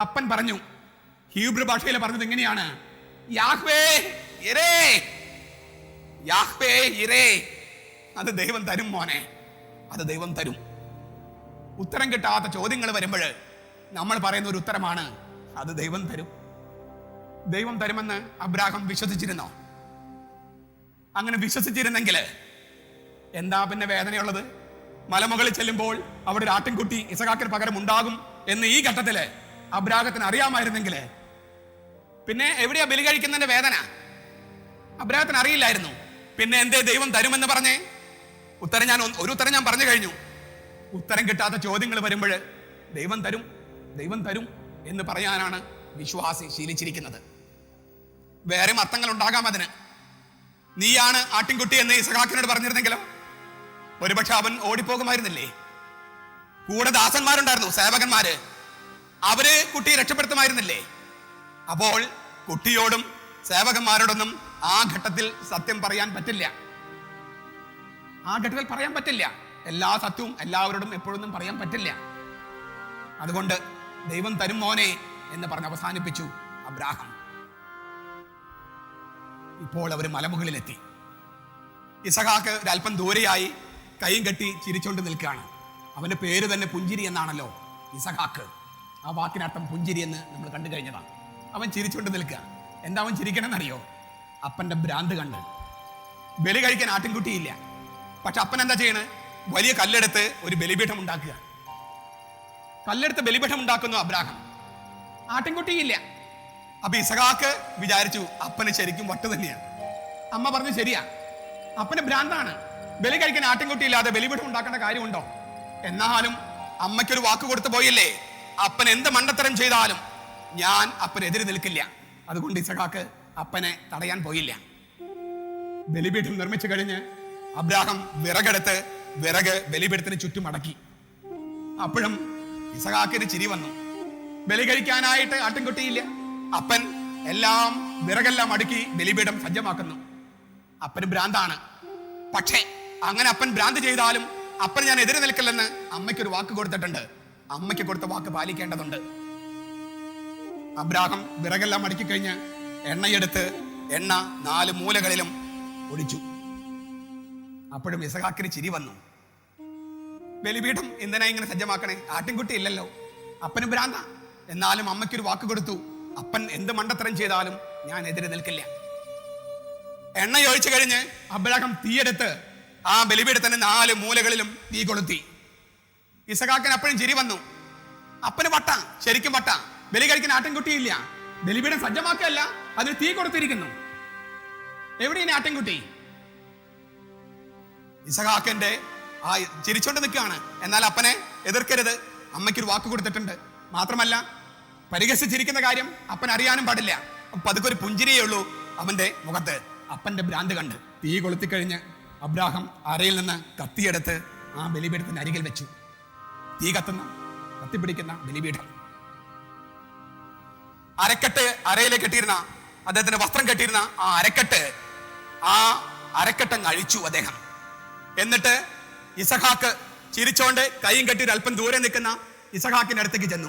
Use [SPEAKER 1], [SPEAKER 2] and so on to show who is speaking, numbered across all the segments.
[SPEAKER 1] അപ്പൻ പറഞ്ഞു ഹീബ്രു ഭാഷയിൽ പറഞ്ഞത് എങ്ങനെയാണ് യാഹ്വേ യാഹ്വേ അത് ദൈവം തരും മോനെ. അത് ദൈവം തരും. ഉത്തരം കിട്ടാത്ത ചോദ്യങ്ങൾ വരുമ്പോൾ നമ്മൾ പറയുന്ന ഒരു ഉത്തരമാണ് അത് ദൈവം തരും. ദൈവം തരുമെന്ന് അബ്രാഹം വിശ്വസിച്ചിരുന്നോ? അങ്ങനെ വിശ്വസിച്ചിരുന്നെങ്കിൽ എന്താ പിന്നെ വേദനയുള്ളത്? മലമുകളിൽ ചെല്ലുമ്പോൾ അവിടെ ഒരു ആട്ടിൻകുട്ടി ഇസഖാക്കിന് പകരം ഉണ്ടാകും എന്ന് ഈ ഘട്ടത്തിൽ അബ്രാഹത്തിന് അറിയാമായിരുന്നെങ്കിൽ പിന്നെ എവിടെയാ ബലി കഴിക്കുന്നതിന്റെ വേദന? അബ്രാഹത്തിന് അറിയില്ലായിരുന്നു. പിന്നെ എന്തേ ദൈവം തരുമെന്ന് പറഞ്ഞേ? ഉത്തരം ഞാൻ ഒരു ഉത്തരം ഞാൻ പറഞ്ഞു കഴിഞ്ഞു. ഉത്തരം കിട്ടാത്ത ചോദ്യങ്ങൾ വരുമ്പോൾ ദൈവം തരും ദൈവം തരും എന്ന് പറയാനാണ് വിശ്വാസി ശീലിച്ചിരിക്കുന്നത്. വേറെ അർത്ഥങ്ങൾ ഉണ്ടാകാം അതിന്. നീയാണ് ആട്ടിൻകുട്ടി എന്ന് ഇസഹാക്കിനോട് പറഞ്ഞിരുന്നെങ്കിലോ? ഒരുപക്ഷെ അവൻ ഓടിപ്പോകുമായിരുന്നില്ലേ? കൂടെ ദാസന്മാരുണ്ടായിരുന്നു സേവകന്മാര്. അവർ കുട്ടിയെ രക്ഷപ്പെടുത്തുമായിരുന്നില്ലേ? അപ്പോൾ കുട്ടിയോടും സേവകന്മാരോടൊന്നും ആ ഘട്ടത്തിൽ സത്യം പറയാൻ പറ്റില്ല. ആ ഘട്ടത്തിൽ പറയാൻ പറ്റില്ല. എല്ലാ സത്യവും എല്ലാവരോടും എപ്പോഴൊന്നും പറയാൻ പറ്റില്ല. അതുകൊണ്ട് ദൈവം തരും മോനെ എന്ന് പറഞ്ഞ് അവസാനിപ്പിച്ചു അബ്രാഹം. ഇപ്പോൾ അവർ മലമുകളിലെത്തി. ഇസഹാക്ക് ഒരല്പം ദൂരെയായി കൈയും കെട്ടി ചിരിച്ചുകൊണ്ട് നിൽക്കുകയാണ്. അവന്റെ പേര് തന്നെ പുഞ്ചിരി എന്നാണല്ലോ ഇസഹാക്ക്. ആ വാക്കിനർത്ഥം പുഞ്ചിരി എന്ന് നമ്മൾ കണ്ടു കഴിഞ്ഞതാണ് അവൻ ചിരിച്ചുകൊണ്ട് നിൽക്കുക എന്താ അവൻ ചിരിക്കണമെന്നറിയോ അപ്പന്റെ ഭ്രാന്ത് കണ്ട്. ബലി കഴിക്കാൻ ആട്ടിൻകുട്ടിയില്ല. പക്ഷെ അപ്പൻ എന്താ ചെയ്യണേ? വലിയ കല്ലെടുത്ത് ഒരു ബലിപീഠം ഉണ്ടാക്കുക. കല്ലെടുത്ത് ബലിപീഠം ഉണ്ടാക്കുന്നു അബ്രാഹം. ആട്ടിൻകുട്ടിയില്ല. അപ്പൊ ഇസഹാക്ക് വിചാരിച്ചു അപ്പന് ശരിക്കും വട്ട് തന്നെയാണ്. അമ്മ പറഞ്ഞു ശരിയാ. അപ്പന് ഭ്രാന്താണ്. ബലി കഴിക്കാൻ ആട്ടിൻകുട്ടിയില്ലാതെ ബലിപീഠം ഉണ്ടാക്കേണ്ട കാര്യമുണ്ടോ? എന്നാലും അമ്മയ്ക്കൊരു വാക്ക് കൊടുത്തു പോയില്ലേ? അപ്പൻ എന്ത് മണ്ടത്തരം ചെയ്താലും ഞാൻ അപ്പനെതിരെ നിൽക്കില്ല. അതുകൊണ്ട് ഇസഹാക്ക് അപ്പനെ തടയാൻ പോയില്ല. ബലിപീഠം നിർമ്മിച്ചു കഴിഞ്ഞ് അബ്രാഹം വിറകെടുത്ത് വിറക് ബലിപീഠത്തിന് ചുറ്റും അടക്കി. അപ്പോഴും ഇസഹാക്കിന് ചിരി വന്നു. ബലി കഴിക്കാനായിട്ട് ആട്ടിൻകുട്ടിയില്ല അപ്പൻ എല്ലാം വിറകെല്ലാം അടുക്കി ബലിപീഠം സജ്ജമാക്കുന്നു. അപ്പന് ഭ്രാന്താണ്. പക്ഷേ അങ്ങനെ അപ്പൻ ഭ്രാന്ത് ചെയ്താലും അപ്പൻ ഞാൻ എതിരെ നിൽക്കില്ലെന്ന് അമ്മയ്ക്ക് ഒരു വാക്ക് കൊടുത്തിട്ടുണ്ട്. അമ്മയ്ക്ക് കൊടുത്ത വാക്ക് പാലിക്കേണ്ടതുണ്ട്. അബ്രാഹം വിറകെല്ലാം അടുക്കി കഴിഞ്ഞ് എണ്ണയെടുത്ത് എണ്ണ നാല് മൂലകളിലും ഒടിച്ചു. അപ്പോഴും ഇസഹാക്കിന് ചിരി വന്നു. ബലിപീഠം എന്തിനാ ഇങ്ങനെ സജ്ജമാക്കണേ? ആട്ടിൻകുട്ടി ഇല്ലല്ലോ. അപ്പന് ഭ്രാന്ത. എന്നാലും അമ്മയ്ക്കൊരു വാക്ക് കൊടുത്തു. അപ്പൻ എന്ത് മണ്ടത്തരം ചെയ്താലും ഞാൻ എതിരെ നിൽക്കില്ല. എണ്ണ ഒഴിച്ചു കഴിഞ്ഞ് അബ്രാഹം തീയെടുത്ത് ആ ബലിപീഠത്തിന്റെ നാല് മൂലകളിലും തീ കൊളുത്തി. ഇസഹാക്കിന് അപ്പോഴും ചിരി വന്നു. അപ്പന് വട്ട ശരിക്കും വട്ട. ബലി കഴിക്കുന്ന ആട്ടിൻകുട്ടിയില്ല ബലിപീഠം സജ്ജമാക്കല്ല അതിന് തീ കൊടുത്തിരിക്കുന്നു. എവിടെയാണ് ആട്ടിൻകുട്ടി ഇസഹാക്കന്റെ ആ ചിരിച്ചോണ്ട് നിൽക്കുകയാണ്. എന്നാൽ അപ്പനെ എതിർക്കരുത്. അമ്മയ്ക്കൊരു വാക്ക് കൊടുത്തിട്ടുണ്ട്. മാത്രമല്ല പരിഹസിച്ചിരിക്കുന്ന കാര്യം അപ്പൻ അറിയാനും പാടില്ല. പതുക്കെ ഒരു പുഞ്ചിരിയേ ഉള്ളൂ അവന്റെ മുഖത്ത്. അപ്പന്റെ ഭ്രാന്ത് കണ്ട് തീ കൊളുത്തിക്കഴിഞ്ഞ് അബ്രാഹം അരയിൽ നിന്ന് കത്തിയെടുത്ത് ആ ബലിപീഠത്തിന്റെ അരികിൽ വെച്ചു. തീ കത്തുന്ന കത്തിപ്പിടിക്കുന്ന ബലിപീഠം. അരക്കെട്ട് അരയിലെ കെട്ടിയിരുന്ന അദ്ദേഹത്തിന്റെ വസ്ത്രം കെട്ടിയിരുന്ന ആ അരക്കെട്ട് ആ അരക്കെട്ടങ്ങ് അഴിച്ചു അദ്ദേഹം. എന്നിട്ട് ഇസഹാക്ക് ചിരിച്ചോണ്ട് കൈയും കെട്ടി അല്പം ദൂരെ നിൽക്കുന്ന ഇസഹാക്കിന്റെ അടുത്തേക്ക് ചെന്നു.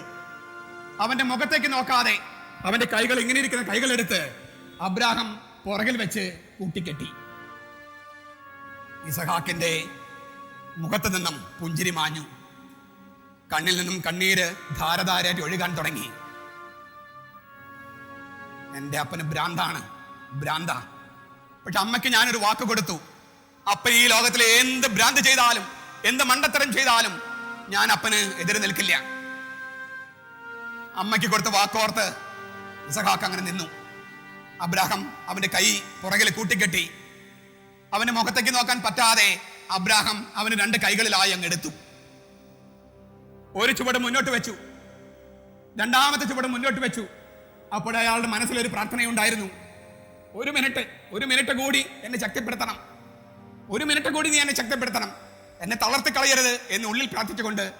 [SPEAKER 1] അവന്റെ മുഖത്തേക്ക് നോക്കാതെ അവന്റെ കൈകൾ ഇങ്ങനെ ഇരിക്കുന്ന കൈകൾ എടുത്ത് അബ്രാഹം പുറകിൽ വെച്ച് കൂട്ടിക്കെട്ടി. ഇസഹാക്കിന്റെ മുഖത്ത് നിന്നും പുഞ്ചിരി മാഞ്ഞു. കണ്ണിൽ നിന്നും കണ്ണീര് ധാരധാരയായിട്ട് ഒഴുകാൻ തുടങ്ങി. എന്റെ അപ്പന് ഭ്രാന്താണ് ഭ്രാന്ത. പക്ഷെ അമ്മയ്ക്ക് ഞാനൊരു വാക്ക് കൊടുത്തു. അപ്പൻ ഈ ലോകത്തിലെ എന്ത് ഭ്രാന്ത് ചെയ്താലും എന്ത് മണ്ടത്തരം ചെയ്താലും ഞാൻ അപ്പന് എതിരെ നിൽക്കില്ല. അമ്മയ്ക്ക് കൊടുത്ത വാക്കോർത്ത് ഇസഹാക്ക് അങ്ങനെ നിന്നു. അബ്രാഹം അവന്റെ കൈ പുറകിൽ കൂട്ടിക്കെട്ടി. അവന്റെ മുഖത്തേക്ക് നോക്കാൻ പറ്റാതെ അബ്രാഹം അവന് രണ്ട് കൈകളിലായി അങ്ങ് എടുത്തു. ഒരു ചുവട് മുന്നോട്ട് വെച്ചു. രണ്ടാമത്തെ ചുവട് മുന്നോട്ട് വെച്ചു. അപ്പോൾ അയാളുടെ മനസ്സിലൊരു പ്രാർത്ഥനയുണ്ടായിരുന്നു. ഒരു മിനിറ്റ് ഒരു മിനിറ്റ് കൂടി എന്നെ ശക്തിപ്പെടുത്തണം. ഒരു മിനിറ്റ് കൂടി നീ എന്നെ ശക്തിപ്പെടുത്തണം. എന്നെ തളർത്തി കളയരുത് എന്ന് ഉള്ളിൽ പ്രാർത്ഥിച്ചുകൊണ്ട്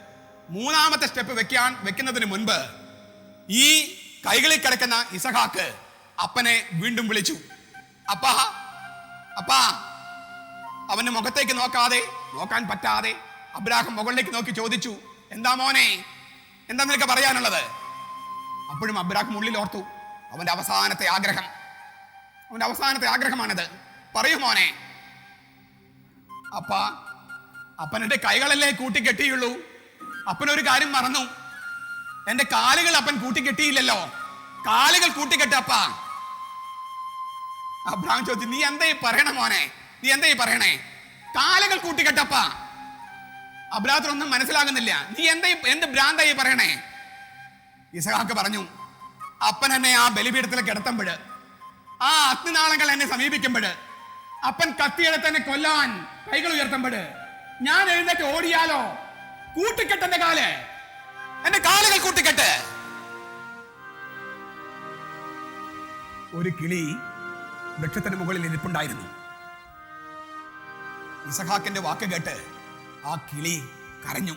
[SPEAKER 1] മൂന്നാമത്തെ സ്റ്റെപ്പ് വെക്കാൻ വെക്കുന്നതിന് മുൻപ് ഈ കൈകളിൽ കിടക്കുന്ന ഇസഹാക്ക് അപ്പനെ വീണ്ടും വിളിച്ചു. അപ്പാ അപ്പാ അവന്റെ മുഖത്തേക്ക് നോക്കാതെ നോക്കാൻ പറ്റാതെ അബ്രാഹം മുകളിലേക്ക് നോക്കി ചോദിച്ചു. എന്താ മോനെ? എന്താ നിനക്ക് പറയാനുള്ളത്? അപ്പോഴും അബ്രാഖ് ഉള്ളിൽ ഓർത്തു അവന്റെ അവസാനത്തെ ആഗ്രഹം. അവന്റെ അവസാനത്തെ ആഗ്രഹമാണിത്. പറയൂ മോനെ. അപ്പ അപ്പനെന്റെ കൈകളല്ലേ കൂട്ടിക്കെട്ടിയുള്ളൂ? അപ്പനൊരു കാര്യം മറന്നു. എന്റെ കാലുകൾ അപ്പൻ കൂട്ടിക്കെട്ടിയില്ലല്ലോ. കാലുകൾ കൂട്ടിക്കെട്ടപ്പ അബ്രാം ചോദിച്ചു നീ എന്താ ഈ പറയണ മോനെ? നീ എന്താ ഈ പറയണേ? കാലുകൾ കൂട്ടിക്കെട്ടപ്പ. അബ്രാത്തിനൊന്നും മനസ്സിലാകുന്നില്ല. നീ എന്ത് എന്ത് ഭ്രാന്തായി പറയണേ? ഇസഹാക്ക് പറഞ്ഞു അപ്പൻ എന്നെ ആ ബലിപീഠത്തിൽ കിടത്തുമ്പോൾ ആ അഗ്നിനാളങ്ങൾ എന്നെ സമീപിക്കുമ്പോൾ അപ്പൻ കത്തിയെടുത്ത് എന്നെ കൊല്ലാൻ കൈകൾ ഉയർത്തുമ്പോൾ ഞാൻ എഴുന്നേറ്റ് ഓടിയാലോ? കൂട്ടിക്കെട്ട് എന്റെ കാൽ. എന്റെ കാലുകൾ കൂട്ടിക്കെട്ട്. ഒരു കിളി വൃക്ഷത്തിന് മുകളിൽ ഇരിപ്പുണ്ടായിരുന്നു ഇസഹാക്കിന്റെ വാക്ക് കേട്ട് ആ കിളി കരഞ്ഞു.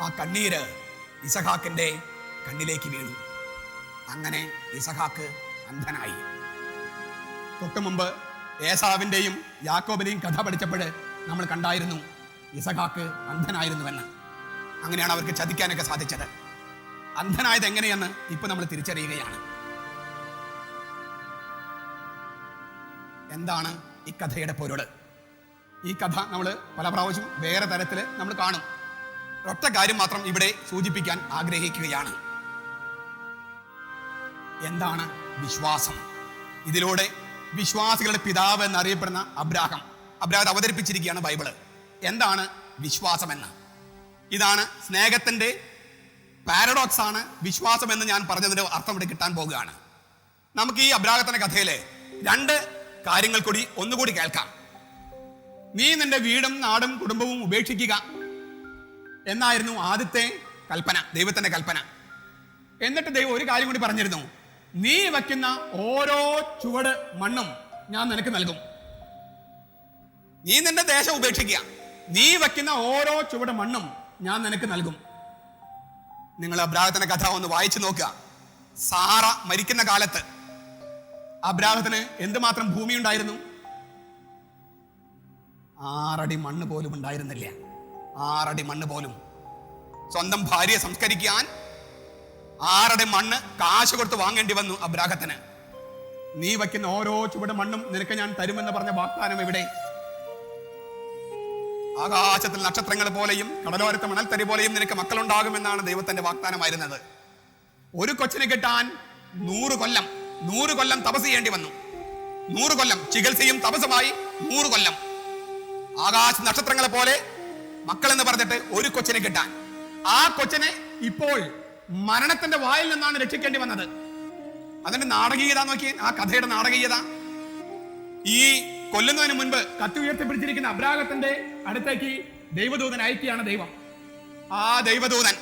[SPEAKER 1] ആ കണ്ണീര് ഇസഹാക്കിന്റെ കണ്ണിലേക്ക് വീണു. അങ്ങനെ ഇസഹാക്ക് അന്ധനായി. തൊട്ടു മുമ്പ് ഏസാവിന്റെയും യാക്കോബിന്റെയും കഥ പഠിച്ചപ്പോൾ നമ്മൾ കണ്ടായിരുന്നു ഇസഹാക്ക് അന്ധനായിരുന്നുവെന്ന്. അങ്ങനെയാണ് അവർക്ക് ചതിക്കാനൊക്കെ സാധിച്ചത്. അന്ധനായത് എങ്ങനെയെന്ന് ഇപ്പൊ നമ്മൾ തിരിച്ചറിയുകയാണ്. എന്താണ് ഈ കഥയുടെ പൊരുൾ? ഈ കഥ നമ്മൾ പല പ്രാവശ്യം വേറെ തരത്തിൽ നമ്മൾ കാണും. ഒറ്റ കാര്യം മാത്രം ഇവിടെ സൂചിപ്പിക്കാൻ ആഗ്രഹിക്കുകയാണ്. എന്താണ് വിശ്വാസം? ഇതിലൂടെ വിശ്വാസികളുടെ പിതാവ് എന്നറിയപ്പെടുന്ന അബ്രാഹം. Abraham അവതരിപ്പിച്ചിരിക്കുകയാണ് Bible. എന്താണ് വിശ്വാസം എന്ന് ഇതാണ് സ്നേഹത്തിന്റെ പാരഡോക്സ് ആണ് വിശ്വാസം എന്ന് ഞാൻ പറഞ്ഞതിന്റെ അർത്ഥം ഇവിടെ കിട്ടാൻ പോകുകയാണ്. നമുക്ക് ഈ അബ്രാഹത്തിന്റെ കഥയിലെ രണ്ട് കാര്യങ്ങൾ കൂടി ഒന്നുകൂടി കേൾക്കാം. നീ നിന്റെ വീടും നാടും കുടുംബവും ഉപേക്ഷിക്കുക എന്നായിരുന്നു ആദ്യത്തെ കൽപ്പന ദൈവത്തിന്റെ കൽപ്പന. എന്നിട്ട് ദൈവം ഒരു കാര്യം കൂടി പറഞ്ഞിരുന്നു. നീ വയ്ക്കുന്ന ഓരോ ചുവട് മണ്ണും ഞാൻ നിനക്ക് നൽകും. നീ നിന്റെ ദേശം ഉപേക്ഷിക്കുക. നീ വയ്ക്കുന്ന ഓരോ ചുവട് മണ്ണും ഞാൻ നിനക്ക് നൽകും. നിങ്ങൾ അബ്രാഹത്തിന്റെ കഥ ഒന്ന് വായിച്ചു നോക്കുക. സാറ മരിക്കുന്ന കാലത്ത് അബ്രാഹത്തിന് എന്തുമാത്രം ഭൂമി ഉണ്ടായിരുന്നു ആറടി മണ്ണ് പോലും ഉണ്ടായിരുന്നില്ല. ആറടി മണ്ണ് പോലും. സ്വന്തം ഭാര്യയെ സംസ്കരിക്കാൻ ആറടി മണ്ണ് കാശ് കൊടുത്ത് വാങ്ങേണ്ടി വന്നു അബ്രാഹത്തിന്. നീ വയ്ക്കുന്ന ഓരോ ചുവട് മണ്ണും നിനക്ക് ഞാൻ തരുമെന്ന് പറഞ്ഞ വാഗ്ദാനം ഇവിടെ ആകാശത്തിൽ നക്ഷത്രങ്ങൾ പോലെയും കടലോരത്തെ മണൽത്തരി പോലെയും നിനക്ക് മക്കളുണ്ടാകുമെന്നാണ് ദൈവത്തിന്റെ വാഗ്ദാനമായിരുന്നത്. ഒരു കൊച്ചിനെ കിട്ടാൻ നൂറ് കൊല്ലം നൂറ് കൊല്ലം തപസ് ചെയ്യേണ്ടി വന്നു. നൂറ് കൊല്ലം ചികിത്സയും തപസ്സുമായി നൂറ് കൊല്ലം. ആകാശ നക്ഷത്രങ്ങളെ പോലെ മക്കൾ എന്ന് പറഞ്ഞിട്ട് ഒരു കൊച്ചിനെ കിട്ടാൻ. ആ കൊച്ചിനെ ഇപ്പോൾ മരണത്തിന്റെ വായിൽ നിന്നാണ് രക്ഷിക്കേണ്ടി വന്നത്. അതിന്റെ നാടകീയത നോക്കി ആ കഥയുടെ നാടകീയത. ഈ കൊല്ലുന്നതിന് മുൻപ് കത്തി ഉയർത്തിപ്പിടിച്ചിരിക്കുന്ന അബ്രാഹത്തിന്റെ അടുത്തേക്ക് ദൈവദൂതൻ അയക്കുകയാണ് ദൈവം. ആ ദൈവദൂതൻ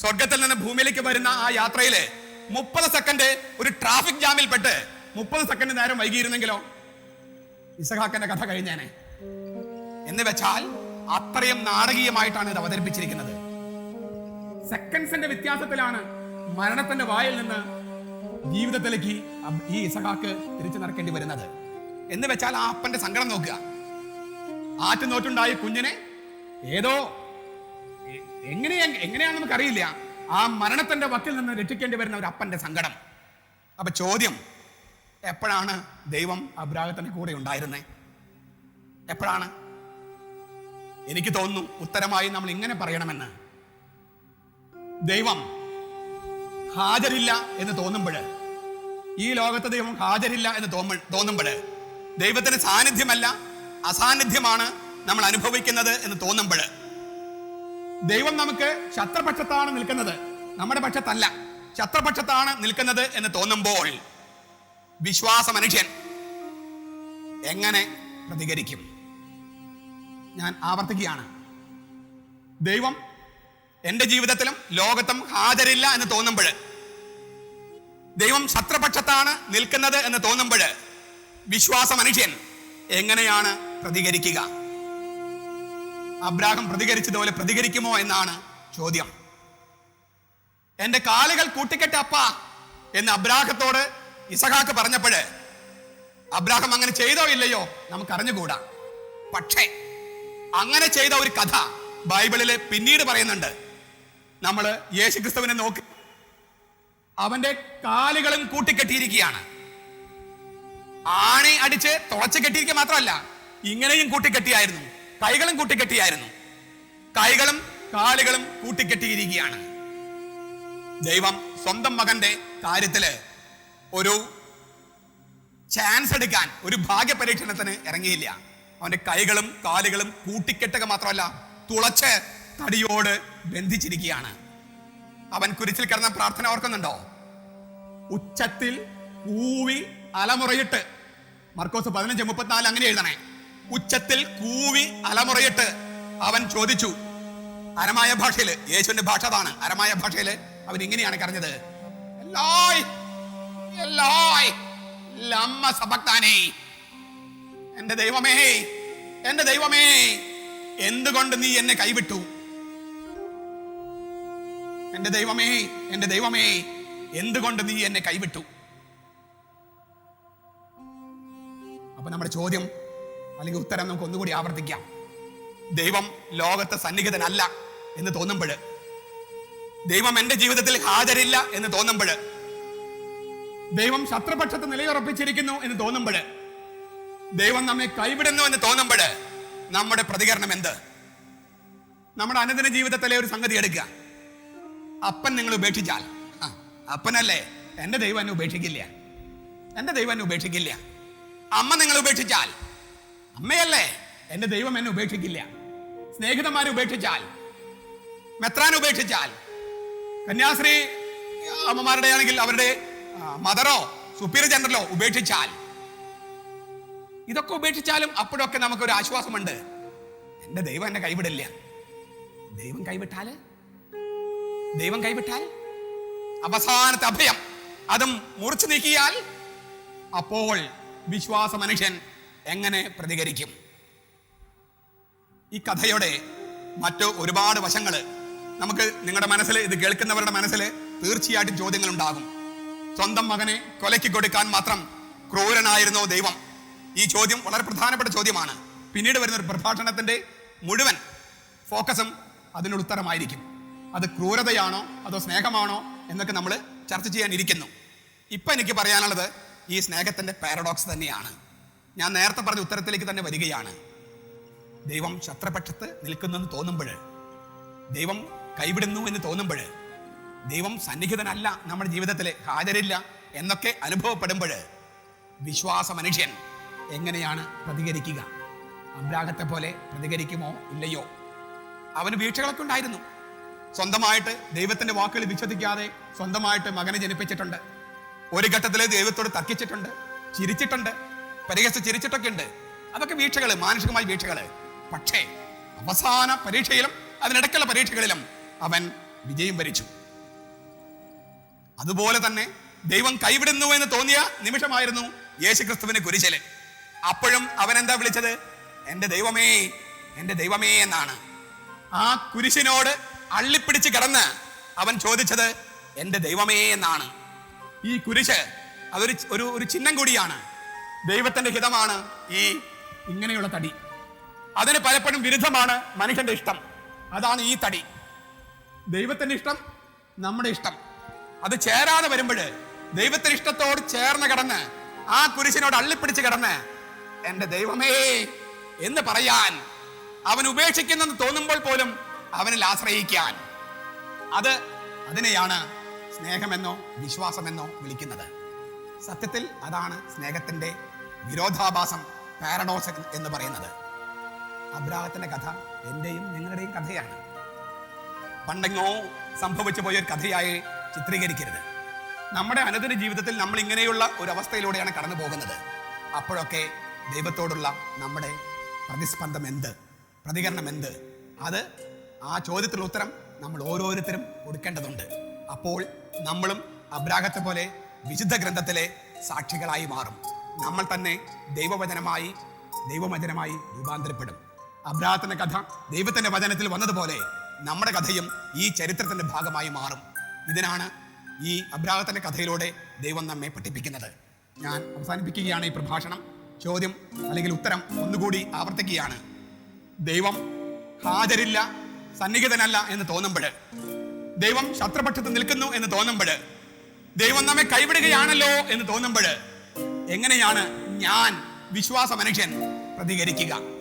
[SPEAKER 1] സ്വർഗത്തിൽ നിന്ന് ഭൂമിയിലേക്ക് വരുന്ന ആ യാത്രയിൽ മുപ്പത് സെക്കൻഡ് ഒരു ട്രാഫിക് ജാമിൽ പെട്ട് മുപ്പത് സെക്കൻഡ് നേരം വൈകിയിരുന്നെങ്കിലോ? ഇസഹാക്കന്റെ കഥ കഴിഞ്ഞേനെ. എന്ന് വെച്ചാൽ അത്രയും നാടകീയമായിട്ടാണ് ഇത് അവതരിപ്പിച്ചിരിക്കുന്നത്. സെക്കൻഡ്സിന്റെ വ്യത്യാസത്തിലാണ് മരണത്തിന്റെ വായിൽ നിന്ന് ജീവിതത്തിലേക്ക് ഈ ഇസഹാക്ക് തിരിച്ചു നടക്കേണ്ടി വരുന്നത്. എന്ന് വെച്ചാൽ ആ അപ്പന്റെ സങ്കടം നോക്കുക. ആറ്റുനോറ്റുണ്ടായ കുഞ്ഞിനെ ഏതോ എങ്ങനെ എങ്ങനെയാ എങ്ങനെയാണെന്ന് നമുക്കറിയില്ല. ആ മരണത്തിന്റെ വക്കിൽ നിന്ന് രക്ഷിക്കേണ്ടി വരുന്ന ഒരു അപ്പന്റെ സങ്കടം. അപ്പൊ ചോദ്യം എപ്പോഴാണ് ദൈവം അബ്രാഹത്തിന്റെ കൂടെ ഉണ്ടായിരുന്നത് എപ്പോഴാണ്? എനിക്ക് തോന്നുന്നു ഉത്തരമായി നമ്മൾ ഇങ്ങനെ പറയണമെന്ന്. ദൈവം ഹാജരില്ല എന്ന് തോന്നുമ്പോൾ ഈ ലോകത്തെ ദൈവം ഹാജരില്ല എന്ന് തോന്നുമ്പോൾ ദൈവത്തിന് സാന്നിധ്യമല്ല അസാന്നിധ്യമാണ് നമ്മൾ അനുഭവിക്കുന്നത് എന്ന് തോന്നുമ്പോൾ ദൈവം നമുക്ക് ശത്രുപക്ഷത്താണ് നിൽക്കുന്നത്. നമ്മുടെ പക്ഷത്തല്ല ശത്രുപക്ഷത്താണ് നിൽക്കുന്നത് എന്ന് തോന്നുമ്പോൾ വിശ്വാസ മനുഷ്യൻ എങ്ങനെ പ്രതികരിക്കും? ഞാൻ ആവർത്തിക്കുകയാണ്. ദൈവം എന്റെ ജീവിതത്തിലും ലോകത്തും ഹാജരില്ല എന്ന് തോന്നുമ്പോൾ ദൈവം ശത്രുപക്ഷത്താണ് നിൽക്കുന്നത് എന്ന് തോന്നുമ്പോൾ വിശ്വാസ മനുഷ്യൻ എങ്ങനെയാണ് പ്രതികരിക്കുക? അബ്രാഹം പ്രതികരിച്ചതുപോലെ പ്രതികരിക്കുമോ എന്നാണ് ചോദ്യം. എന്റെ കാലുകൾ കൂട്ടിക്കെട്ട് അപ്പ എന്ന് അബ്രാഹത്തോട് ഇസഹാക്ക് പറഞ്ഞപ്പോഴ് അബ്രാഹം അങ്ങനെ ചെയ്തോ ഇല്ലയോ നമുക്ക് അറിഞ്ഞുകൂടാ പക്ഷേ അങ്ങനെ ചെയ്ത ഒരു കഥ ബൈബിളിൽ പിന്നീട് പറയുന്നുണ്ട്. നമ്മൾ യേശു ക്രിസ്തുവിനെ നോക്കി. അവന്റെ കാലുകളും കൂട്ടിക്കെട്ടിയിരിക്കുകയാണ്. ആണി അടിച്ച് തുളച്ച് കെട്ടിയിരിക്കുക മാത്രമല്ല ഇങ്ങനെയും കൂട്ടിക്കെട്ടിയായിരുന്നു. കൈകളും കൂട്ടിക്കെട്ടിയായിരുന്നു. കൈകളും കാലുകളും കൂട്ടിക്കെട്ടിയിരിക്കുകയാണ്. ദൈവം സ്വന്തം മകന്റെ കാര്യത്തിൽ ഒരു ചാൻസ് എടുക്കാൻ ഒരു ഭാഗ്യ പരീക്ഷണത്തിന് ഇറങ്ങിയില്ല. അവന്റെ കൈകളും കാലുകളും കൂട്ടിക്കെട്ടുക മാത്രമല്ല തുളച്ച് തടിയോട് ബന്ധിച്ചിരിക്കുകയാണ്. അവൻ കുരിച്ചിൽ കിടന്ന പ്രാർത്ഥന ഓർക്കുന്നുണ്ടോ? ഉച്ചത്തിൽ കൂവി അലമുറയിട്ട് മർക്കോസ് പതിനഞ്ച് മുപ്പത്തിനാല് അങ്ങനെ എഴുതണേ. ഉച്ചത്തിൽ കൂവി അലമുറയിട്ട് അവൻ ചോദിച്ചു അരമായ ഭാഷയിൽ യേശുവിന്റെ ഭാഷ അതാണ്. അരമായ ഭാഷയിൽ അവൻ ഇങ്ങനെയാണ് കരഞ്ഞത്. എല്ലായ് എല്ലായ് ലമ്മ സബക്താനേ എന്റെ ദൈവമേ എന്റെ ദൈവമേ എന്തുകൊണ്ട് നീ എന്നെ കൈവിട്ടു? എന്റെ ദൈവമേ എന്റെ ദൈവമേ എന്തുകൊണ്ട് നീ എന്നെ കൈവിട്ടു? അപ്പൊ നമ്മുടെ ചോദ്യം അല്ലെങ്കിൽ ഉത്തരം നമുക്ക് ഒന്നുകൂടി ആവർത്തിക്കാം. ദൈവം ലോകത്തെ സന്നിഹിതനല്ല എന്ന് തോന്നുമ്പോൾ ദൈവം എന്റെ ജീവിതത്തിൽ ഹാജരില്ല എന്ന് തോന്നുമ്പോൾ ദൈവം ശത്രുപക്ഷത്ത് നിലയുറപ്പിച്ചിരിക്കുന്നു എന്ന് തോന്നുമ്പോൾ ദൈവം നമ്മെ കൈവിടുന്നു എന്ന് തോന്നുമ്പോൾ നമ്മുടെ പ്രതികരണം എന്ത്? നമ്മുടെ അനുദിന ജീവിതത്തിലെ ഒരു സംഗതി എടുക്കുക. അപ്പൻ നിങ്ങൾ ഉപേക്ഷിച്ചാൽ. അപ്പനല്ലേ? എന്റെ ദൈവം എന്നെ ഉപേക്ഷിക്കില്ല. എന്റെ ദൈവം എന്നെ ഉപേക്ഷിക്കില്ല. അമ്മ നിങ്ങൾ ഉപേക്ഷിച്ചാൽ. അമ്മയല്ലേ? എന്റെ ദൈവം എന്നെ ഉപേക്ഷിക്കില്ല. സ്നേഹിതന്മാരെ ഉപേക്ഷിച്ചാൽ. മെത്രാൻ ഉപേക്ഷിച്ചാൽ. കന്യാശ്രീ അമ്മമാരുടെ ആണെങ്കിൽ അവരുടെ മദറോ സുപ്പീരിയർ ജനറലോ ഉപേക്ഷിച്ചാൽ. ഇതൊക്കെ ഉപേക്ഷിച്ചാലും അപ്പോഴൊക്കെ നമുക്കൊരു ആശ്വാസമുണ്ട്. എന്റെ ദൈവം എന്നെ കൈവിടില്ല. ദൈവം കൈവിട്ടാൽ? ദൈവം കൈവിട്ടാൽ? അവസാനത്തെ അഭയം. അതും മുറിച്ചു നീക്കിയാൽ അപ്പോൾ വിശ്വാസ മനുഷ്യൻ എങ്ങനെ പ്രതികരിക്കും? ഈ കഥയുടെ മറ്റു ഒരുപാട് വശങ്ങൾ നമുക്ക് നിങ്ങളുടെ മനസ്സിൽ ഇത് കേൾക്കുന്നവരുടെ മനസ്സിൽ തീർച്ചയായിട്ടും ചോദ്യങ്ങൾ ഉണ്ടാകും സ്വന്തം മകനെ കൊലയ്ക്ക് കൊടുക്കാൻ മാത്രം ക്രൂരനായിരുന്നോ ദൈവം? ഈ ചോദ്യം വളരെ പ്രധാനപ്പെട്ട ചോദ്യമാണ്. പിന്നീട് വരുന്ന ഒരു പ്രഭാഷണത്തിന്റെ മുഴുവൻ ഫോക്കസും അതിനുള്ള ഉത്തരമായിരിക്കും. അത് ക്രൂരതയാണോ അതോ സ്നേഹമാണോ എന്നൊക്കെ നമ്മൾ ചർച്ച ചെയ്യാനിരിക്കുന്നു ഇപ്പൊ എനിക്ക് പറയാനുള്ളത് ഈ സ്നേഹത്തിന്റെ പാരഡോക്സ് തന്നെയാണ്. ഞാൻ നേരത്തെ പറഞ്ഞ ഉത്തരത്തിലേക്ക് തന്നെ വരികയാണ്. ദൈവം ശത്രുപക്ഷത്ത് നിൽക്കുന്നെന്ന് തോന്നുമ്പോൾ ദൈവം കൈവിടുന്നു എന്ന് തോന്നുമ്പോൾ ദൈവം സന്നിഹിതനല്ല നമ്മുടെ ജീവിതത്തിൽ ഹാജരില്ല എന്നൊക്കെ അനുഭവപ്പെടുമ്പോൾ വിശ്വാസ മനുഷ്യൻ എങ്ങനെയാണ് പ്രതികരിക്കുക? അബ്രാഹത്തെ പോലെ പ്രതികരിക്കുമോ ഇല്ലയോ? അവന് വീഴ്ചകളൊക്കെ ഉണ്ടായിരുന്നു. സ്വന്തമായിട്ട് ദൈവത്തിന്റെ വാക്കുകൾ വിശ്വസിക്കാതെ സ്വന്തമായിട്ട് മകനെ ജനിപ്പിച്ചിട്ടുണ്ട്. ഒരു ഘട്ടത്തിൽ ദൈവത്തോട് തർക്കിച്ചിട്ടുണ്ട് ചിരിച്ചിട്ടുണ്ട് പരിഹസിച്ച് ചിരിച്ചിട്ടൊക്കെ ഉണ്ട്. അതൊക്കെ വീഴ്ചകൾ മാനുഷികമായ വീഴ്ചകൾ. പക്ഷേ അവസാന പരീക്ഷയിലും അതിനിടയ്ക്കുള്ള പരീക്ഷകളിലും അവൻ വിജയം ഭരിച്ചു അതുപോലെ തന്നെ ദൈവം കൈവിടുന്നു എന്ന് തോന്നിയ നിമിഷമായിരുന്നു യേശുക്രിസ്തുവിന് കുരിശിൽ. അപ്പോഴും അവൻ എന്താ വിളിച്ചത്? എന്റെ ദൈവമേ എന്റെ ദൈവമേ എന്നാണ്. ആ കുരിശിനോട് അള്ളിപ്പിടിച്ച് കിടന്ന് അവൻ ചോദിച്ചത് എന്റെ ദൈവമേ എന്നാണ്. ഈ കുരിശ് അതൊരു ഒരു ഒരു ചിഹ്നം കൂടിയാണ്. ദൈവത്തിന്റെ ഹിതമാണ് ഈ ഇങ്ങനെയുള്ള തടി. അതിന് പലപ്പോഴും വിരുദ്ധമാണ് മനുഷ്യന്റെ ഇഷ്ടം. അതാണ് ഈ തടി. ദൈവത്തിന്റെ ഇഷ്ടം നമ്മുടെ ഇഷ്ടം. അത് ചേരാതെ വരുമ്പോൾ ദൈവത്തിന്റെ ഇഷ്ടത്തോട് ചേർന്ന് കിടന്ന് ആ കുരിശിനോട് അള്ളിപ്പിടിച്ച് കിടന്ന് എന്റെ ദൈവമേ എന്ന് പറയാൻ അവൻ ഉപേക്ഷിക്കുന്നെന്ന് തോന്നുമ്പോൾ പോലും അവനിൽ ആശ്രയിക്കാൻ. അത് അതിനെയാണ് സ്നേഹമെന്നോ വിശ്വാസമെന്നോ വിളിക്കുന്നത്. സത്യത്തിൽ അതാണ് സ്നേഹത്തിന്റെ വിരോധാഭാസം പാരഡോക്സ് എന്ന് പറയുന്നത്. അബ്രാഹത്തിന്റെ കഥ എന്റെയും നിങ്ങളുടെയും കഥയാണ്. പണ്ടെങ്ങോ സംഭവിച്ചു പോയ ഒരു കഥയായി ചിത്രീകരിക്കരുത്. നമ്മുടെ അനുദിന ജീവിതത്തിൽ നമ്മൾ ഇങ്ങനെയുള്ള ഒരു അവസ്ഥയിലൂടെയാണ് കടന്നു പോകുന്നത് അപ്പോഴൊക്കെ ദൈവത്തോടുള്ള നമ്മുടെ പ്രതിസ്പന്ദം എന്ത്? പ്രതികരണം എന്ത്? അത് ആ ചോദ്യത്തിലുള്ള ഉത്തരം നമ്മൾ ഓരോരുത്തരും കൊടുക്കേണ്ടതുണ്ട്. അപ്പോൾ നമ്മളും അബ്രാഹത്തെ പോലെ വിശുദ്ധ ഗ്രന്ഥത്തിലെ സാക്ഷികളായി മാറും. നമ്മൾ തന്നെ ദൈവവചനമായി ദൈവവചനമായി രൂപാന്തരപ്പെടും. അബ്രാഹത്തിന്റെ കഥ ദൈവത്തിന്റെ വചനത്തിൽ വന്നതുപോലെ നമ്മുടെ കഥയും ഈ ചരിത്രത്തിന്റെ ഭാഗമായി മാറും. ഇതിനാണ് ഈ അബ്രാഹത്തിന്റെ കഥയിലൂടെ ദൈവം നമ്മെ പഠിപ്പിക്കുന്നത്. ഞാൻ അവസാനിപ്പിക്കുകയാണ് ഈ പ്രഭാഷണം. ചോദ്യം അല്ലെങ്കിൽ ഉത്തരം ഒന്നുകൂടി ആവർത്തിക്കുകയാണ്. ദൈവം ഹാജരില്ല സന്നിഹിതനല്ല എന്ന് തോന്നുമ്പോൾ ദൈവം ശത്രുപക്ഷത്ത് നിൽക്കുന്നു എന്ന് തോന്നുമ്പോൾ ദൈവം നമ്മെ കൈവിടുകയാണല്ലോ എന്ന് തോന്നുമ്പോൾ എങ്ങനെയാണ് ഞാൻ വിശ്വാസ മനുഷ്യൻ പ്രതികരിക്കുക?